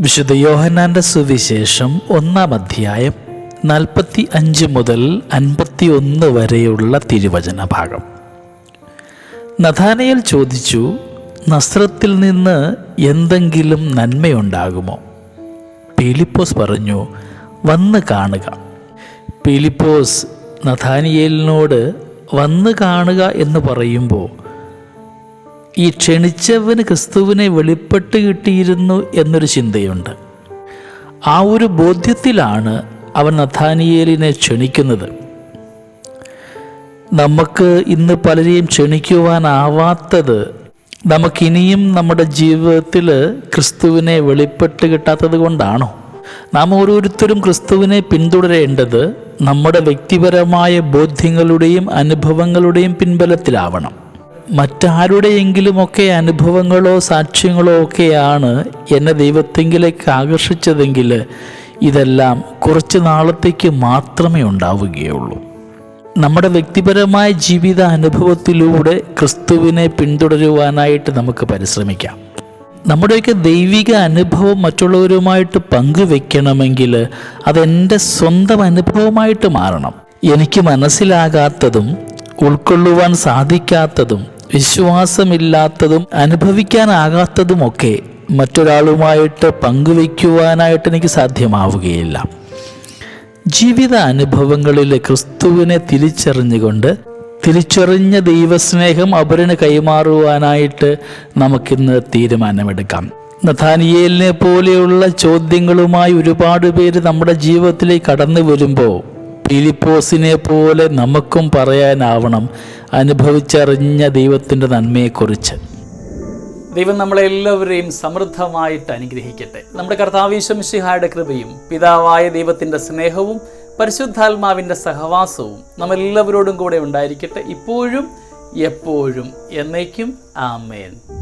വിശുദ്ധ യോഹന്നാന്റെ സുവിശേഷം ഒന്നാം അധ്യായം നാൽപ്പത്തി അഞ്ച് മുതൽ അൻപത്തി ഒന്ന് വരെയുള്ള തിരുവചന ഭാഗം. നഥാനയൽ ചോദിച്ചു നസ്രത്തിൽ നിന്ന് എന്തെങ്കിലും നന്മയുണ്ടാകുമോ? പീലിപ്പോസ് പറഞ്ഞു വന്ന് കാണുക. പീലിപ്പോസ് നഥാനിയേലിനോട് വന്ന് കാണുക എന്ന് പറയുമ്പോൾ ഈ ക്ഷണിച്ചവന് ക്രിസ്തുവിനെ വെളിപ്പെട്ട് കിട്ടിയിരുന്നു എന്നൊരു ചിന്തയുണ്ട്. ആ ഒരു ബോധ്യത്തിലാണ് അവൻ നഥാനിയേലിനെ ക്ഷണിക്കുന്നത്. നമുക്ക് ഇന്ന് പലരെയും ക്ഷണിക്കുവാനാവാത്തത് നമുക്കിനിയും നമ്മുടെ ജീവിതത്തിൽ ക്രിസ്തുവിനെ വെളിപ്പെട്ട് കിട്ടാത്തത് കൊണ്ടാണോ? നാം ഓരോരുത്തരും ക്രിസ്തുവിനെ പിന്തുടരേണ്ടത് നമ്മുടെ വ്യക്തിപരമായ ബോധ്യങ്ങളുടെയും അനുഭവങ്ങളുടെയും പിൻബലത്തിലാവണം. മറ്റാരുടെയെങ്കിലുമൊക്കെ അനുഭവങ്ങളോ സാക്ഷ്യങ്ങളോ ഒക്കെയാണ് എന്നെ ദൈവത്തെങ്കിലേക്ക് ആകർഷിച്ചതെങ്കിൽ ഇതെല്ലാം കുറച്ച് നാളത്തേക്ക് മാത്രമേ ഉണ്ടാവുകയുള്ളൂ. നമ്മുടെ വ്യക്തിപരമായ ജീവിത അനുഭവത്തിലൂടെ ക്രിസ്തുവിനെ പിന്തുടരുവാനായിട്ട് നമുക്ക് പരിശ്രമിക്കാം. നമ്മുടെയൊക്കെ ദൈവിക അനുഭവം മറ്റുള്ളവരുമായിട്ട് പങ്കുവെക്കണമെങ്കിൽ അതെന്റെ സ്വന്തം അനുഭവമായിട്ട് മാറണം. എനിക്ക് മനസ്സിലാകാത്തതും ഉൾക്കൊള്ളുവാൻ സാധിക്കാത്തതും വിശ്വാസമില്ലാത്തതും അനുഭവിക്കാനാകാത്തതുമൊക്കെ മറ്റൊരാളുമായിട്ട് പങ്കുവയ്ക്കുവാനായിട്ട് എനിക്ക് സാധ്യമാവുകയില്ല. ജീവിത അനുഭവങ്ങളിൽ ക്രിസ്തുവിനെ തിരിച്ചറിഞ്ഞുകൊണ്ട് തിരിച്ചറിഞ്ഞ ദൈവസ്നേഹം അവരിന് കൈമാറുവാനായിട്ട് നമുക്കിന്ന് തീരുമാനമെടുക്കാം. നഥാനിയേലിനെ പോലെയുള്ള ചോദ്യങ്ങളുമായി ഒരുപാട് പേര് നമ്മുടെ ജീവിതത്തിലേക്ക് കടന്നു വരുമ്പോൾ ഫിലിപ്പോസിനെ പോലെ നമുക്കും പറയാനാവണം അനുഭവിച്ചറിഞ്ഞ ദൈവത്തിന്റെ നന്മയെക്കുറിച്ച്. ദൈവം നമ്മളെല്ലാവരെയും സമൃദ്ധമായിട്ട് അനുഗ്രഹിക്കട്ടെ. നമ്മുടെ കർത്താവീശംഷിഹായുടെ കൃപയും പിതാവായ ദൈവത്തിന്റെ സ്നേഹവും പരിശുദ്ധാത്മാവിന്റെ സഹവാസവും നമ്മളെല്ലാവരോടും കൂടെ ഉണ്ടായിരിക്കട്ടെ ഇപ്പോഴും എപ്പോഴും എന്നേക്കും. ആമേൻ.